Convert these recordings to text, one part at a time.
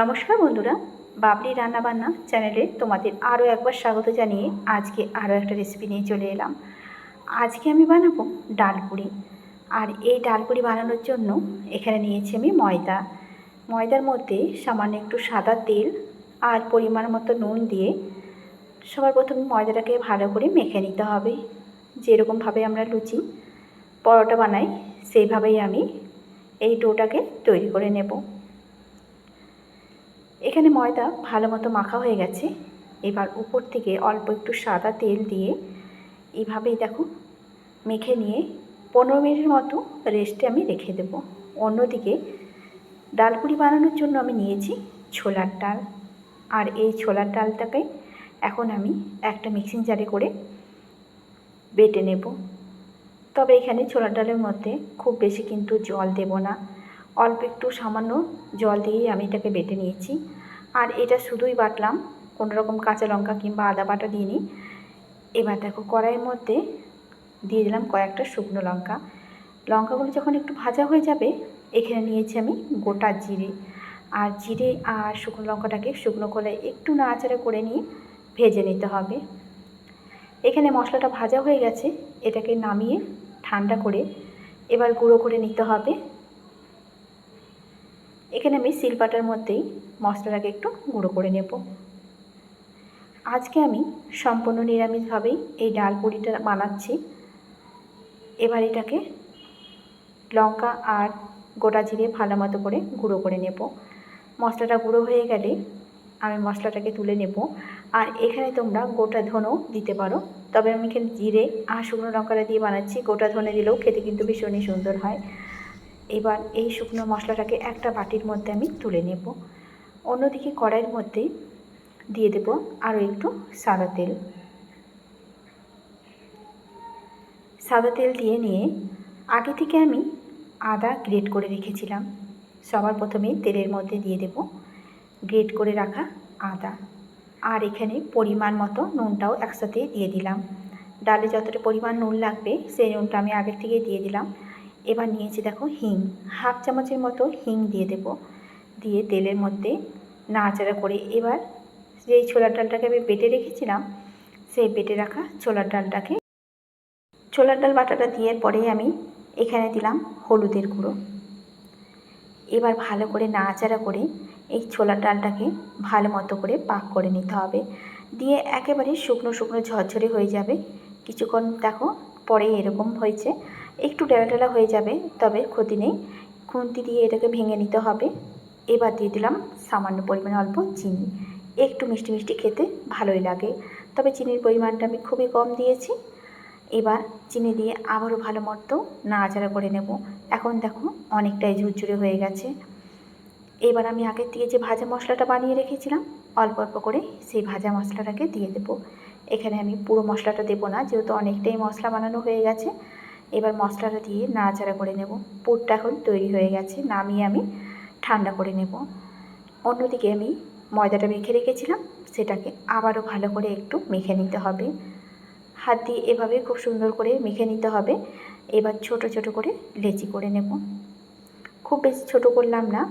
নমস্কার বন্ধুরা, বাবলি রান্নাবান্না চ্যানেলে তোমাদের আরও একবার স্বাগত জানিয়ে আজকে আরও একটা রেসিপি নিয়ে চলে এলাম। আজকে আমি বানাবো ডালপুরি আর এই ডালপুরি বানানোর জন্য এখানে নিয়েছি আমি ময়দা। ময়দার মধ্যে সামান্য একটু সাদা তেল আর পরিমাণ মতো নুন দিয়ে সবার প্রথমে ময়দাটাকে ভালো করে মেখে নিতে হবে। যেরকমভাবে আমরা লুচি, পরোটা বানাই, সেইভাবেই আমি এই ডোটাকে তৈরি করে নেব। এখানে ময়দা ভালো মতো মাখা হয়ে গেছে। এবার উপর থেকে অল্প একটু সাদা তেল দিয়ে এইভাবেই দেখো মেখে নিয়ে পনেরো মিনিটের মতো রেস্টে আমি রেখে দেবো। অন্যদিকে ডালপুরি বানানোর জন্য আমি নিয়েছি ছোলার ডাল। আর এই ছোলার ডালটাকে এখন আমি একটা মিক্সিং জারে করে বেটে নেব। তবে এখানে ছোলার ডালের মধ্যে খুব বেশি কিন্তু জল দেব না। অল্প একটু সামান্য জল দিয়েই আমি এটাকে বেটে নিয়েছি। আর এটা শুধুই বাটলাম কোনো রকম কাঁচা লঙ্কা কিংবা আদা বাটা দিইনি। এবার দেখো কড়াইয়ের মধ্যে দিয়ে দিলাম কয়েকটা শুকনো লঙ্কা। লঙ্কাগুলো যখন একটু ভাজা হয়ে যাবে, এখানে নিয়েছি আমি গোটা জিরে। আর জিরে আর শুকনো লঙ্কাটাকে শুকনো করে একটু নাড়াচাড়া করে নিয়ে ভেজে নিতে হবে। এখানে মশলাটা ভাজা হয়ে গেছে, এটাকে নামিয়ে ঠান্ডা করে এবার গুঁড়ো করে নিতে হবে। এখানে আমি শিলপাটার মধ্যেই মশলাটাকে একটু গুঁড়ো করে নেব। আজকে আমি সম্পূর্ণ নিরামিষভাবেই এই ডাল পুরিটা বানাচ্ছি। এবার এটাকে লঙ্কা আর গোটা জিরে ভালো মতো করে গুঁড়ো করে নেব। মশলাটা গুঁড়ো হয়ে গেলে আমি মশলাটাকে তুলে নেব। আর এখানে তোমরা গোটা ধনেও দিতে পারো। তবে আমি এখানে জিরে আর শুকনো লঙ্কাটা দিয়ে বানাচ্ছি। গোটা ধনে দিলেও খেতে কিন্তু ভীষণই সুন্দর হয়। এবার এই শুকনো মশলাটাকে একটা বাটির মধ্যে আমি তুলে নেব। অন্যদিকে কড়াইয়ের মধ্যে দিয়ে দেব আরও একটু সাদা তেল। সাদা তেল দিয়ে নিয়ে আগে থেকে আমি আদা গ্রেট করে রেখেছিলাম। সবার প্রথমে তেলের মধ্যে দিয়ে দেব গ্রেট করে রাখা আদা। আর এখানে পরিমাণ মতো নুনটাও একসাথে দিয়ে দিলাম। ডালে যতটা পরিমাণ নুন লাগবে সেই নুনটা আমি আগের থেকে দিয়ে দিলাম। এবার নিয়েছি দেখো হিং। হাফ চামচের মতো হিং দিয়ে দেব। দিয়ে তেলের মধ্যে নাড়াচাড়া করে এবার যেই ছোলার ডালটাকে আমি বেটে রেখেছিলাম, সেই বেটে রাখা ছোলার ডালটাকে। ছোলার ডাল বাটাটা দিয়ে পরে আমি এখানে দিলাম হলুদের গুঁড়ো। এবার ভালো করে নাড়াচাড়া করে এই ছোলার ডালটাকে ভালো মতো করে পাক করে নিতে হবে। দিয়ে একেবারে শুকনো শুকনো ঝরঝরে হয়ে যাবে। কিছুক্ষণ দেখো, পরে এরকম হয়েছে। একটু ডেলা ডেলা হয়ে যাবে, তবে ক্ষতি নেই। খুন্তি দিয়ে এটাকে ভেঙে নিতে হবে। এবার দিয়ে দিলাম সামান্য পরিমাণে অল্প চিনি। একটু মিষ্টি মিষ্টি খেতে ভালোই লাগে, তবে চিনির পরিমাণটা আমি খুবই কম দিয়েছি। এবার চিনি দিয়ে আবারও ভালো মতো নাড়াচাড়া করে নেব। এখন দেখো অনেকটাই ঝুরঝুরে হয়ে গেছে। এবার আমি আগের থেকে যে ভাজা মশলাটা বানিয়ে রেখেছিলাম, অল্প অল্প করে সেই ভাজা মশলাটাকে দিয়ে দেব। এখানে আমি পুরো মশলাটা দেবো না, যেহেতু অনেকটাই মশলা বানানো হয়ে গেছে। এবার মশলাটা দিয়ে নাড়াচাড়া করে নেব। পুরটা এখন তৈরি হয়ে গেছে, নামিয়ে আমি ঠান্ডা করে নেব। অন্যদিকে আমি ময়দাটা মেখে রেখেছিলাম, সেটাকে আবারও ভালো করে একটু মেখে নিতে হবে। হাত দিয়ে এভাবে খুব সুন্দর করে মেখে নিতে হবে। এবার ছোট ছোট করে লেচি করে নেব। খুব বেশি ছোট করলাম না,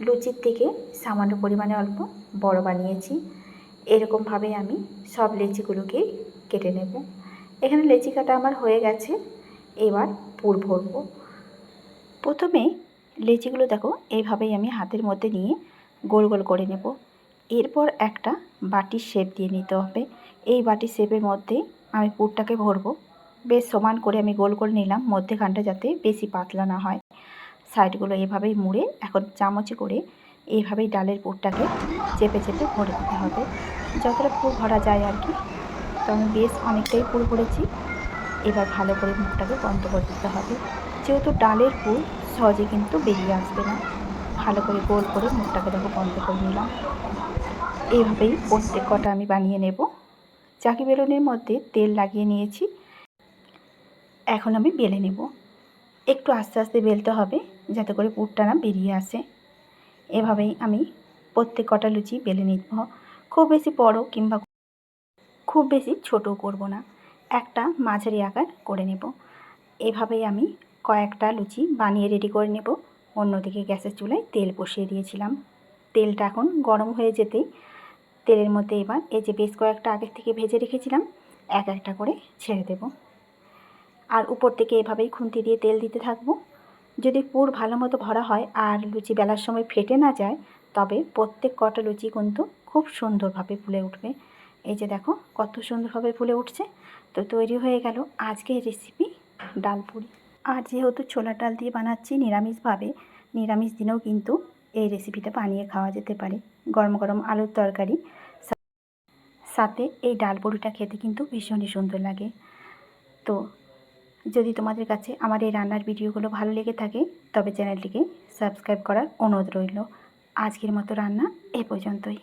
লুচির থেকে সামান্য পরিমাণে অল্প বড় বানিয়েছি। এরকমভাবে আমি সব লেচিগুলোকেই কেটে নেব। এখানে লেচি কাটা আমার হয়ে গেছে। এবার পুর ভরব। প্রথমে লেচিগুলো দেখো এইভাবেই আমি হাতের মধ্যে নিয়ে গোল গোল করে নেব। এরপর একটা বাটির শেপ দিয়ে নিতে হবে। এই বাটির শেপের মধ্যে আমি পুরটাকে ভরবো। বেশ সমান করে আমি গোল করে নিলাম, মধ্যেখানটা যাতে বেশি পাতলা না হয়। সাইডগুলো এভাবেই মুড়ে এখন চামচে করে এইভাবেই ডালের পুরটাকে চেপে চেপে ভরে দিতে হবে। যতটা পুর ভরা যায় আর কি, তো আমি বেশ অনেকটাই পুর ভরেছি। এবার ভালো করে মুখটাকে বন্ধ করে দিতে হবে। যেহেতু ডালের পুর, সহজে কিন্তু বেরিয়ে আসবে না। ভালো করে গোল করে মুখটাকে দেখো বন্ধ করে নিলাম। এইভাবেই প্রত্যেক কটা আমি বানিয়ে নেব। চাকি বেলুনের মধ্যে তেল লাগিয়ে নিয়েছি। এখন আমি বেলে নেব। একটু আস্তে আস্তে বেলতে হবে, যাতে করে পুরটা না বেরিয়ে আসে। এভাবেই আমি প্রত্যেক কটা লুচি বেলে নিব। খুব বেশি বড় কিংবা খুব বেশি ছোটও করব না। একটা মাঝারি আকার করে নেব। এভাবেই আমি কয়েকটা লুচি বানিয়ে রেডি করে নেব। অন্যদিকে গ্যাসের চুলায় তেল বসিয়ে দিয়েছিলাম। তেলটা এখন গরম হয়ে যেতেই তেলের মধ্যে এবার এই যে বেশ কয়েকটা আগের থেকে ভেজে রেখেছিলাম, এক একটা করে ছেড়ে দেব। আর উপর থেকে এভাবেই খুন্তি দিয়ে তেল দিতে থাকব। যদি পুর ভালো মতো ভরা হয় আর লুচি বেলার সময় ফেটে না যায়, তবে প্রত্যেক কটা লুচি কিন্তু খুব সুন্দরভাবে ফুলে উঠবে। এই যে দেখো, কত সুন্দরভাবে ফুলে উঠছে। তো তৈরি হয়ে গেল আজকের রেসিপি ডাল পুরি। আর যেহেতু ছোলার ডাল দিয়ে বানাচ্ছি নিরামিষভাবে, নিরামিষ দিনেও কিন্তু এই রেসিপিটা বানিয়ে খাওয়া যেতে পারে। গরম গরম আলুর তরকারি সাথে এই ডাল পুরিটা খেতে কিন্তু ভীষণই সুন্দর লাগে। তো যদি তোমাদের কাছে আমার এই রান্নার ভিডিওগুলো ভালো লেগে থাকে, তবে চ্যানেলটিকে সাবস্ক্রাইব করার অনুরোধ রইল। আজকের মতো রান্না এ পর্যন্তই।